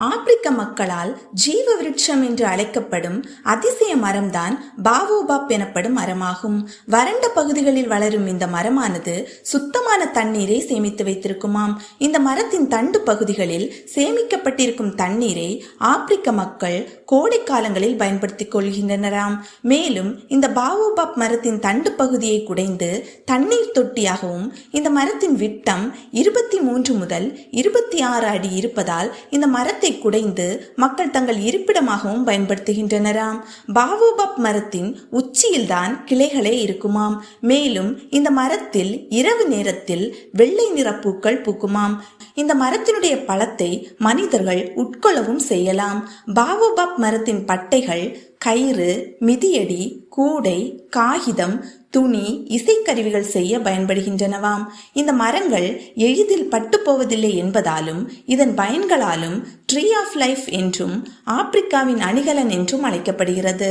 ஆப்பிரிக்க மக்களால் ஜீவ விருட்சம் என்று அழைக்கப்படும் அதிசய மரம்தான் பாவோபாப் எனப்படும் மரமாகும். வறண்ட பகுதிகளில் வளரும் இந்த மரமானது சுத்தமான தண்ணீரை சேமித்து வைத்திருக்குமாம். இந்த மரத்தின் தண்டு பகுதிகளில் சேமிக்கப்பட்டிருக்கும் தண்ணீரை ஆப்பிரிக்க மக்கள் கோடை காலங்களில் பயன்படுத்திக் கொள்கின்றனராம். மேலும் இந்த பாவோபாப் மரத்தின் தண்டு பகுதியை குடைந்து தண்ணீர் தொட்டியாகவும் இந்த மரத்தின் விட்டம் இருபத்தி மூன்று முதல் இருபத்தி ஆறு அடி இருப்பதால் இந்த மரத்தை குடைந்து மக்கள் தங்கள் இருப்பிடமாகவும் பயன்படுத்துகின்றனராம். பாவோபாப் மரத்தின் உச்சியில்தான் கிளைகளே இருக்குமாம். மேலும் இந்த மரத்தில் இரவு நேரத்தில் வெள்ளை நிற பூக்கள் பூக்குமாம். இந்த மரத்தினுடைய பழத்தை மனிதர்கள் உட்கொள்ளவும் செய்யலாம். பாவோபாப் மரத்தின் பட்டைகள் கயிறு மிதியடி கூடை காகிதம் துணி இசைக்கருவிகள் செய்ய பயன்படுகின்றனவாம். இந்த மரங்கள் எளிதில் பட்டுப்போவதில்லை என்பதாலும் இதன் பயன்களாலும் ட்ரீ ஆஃப் லைஃப் என்றும் ஆப்பிரிக்காவின் அணிகலன் என்றும் அழைக்கப்படுகிறது.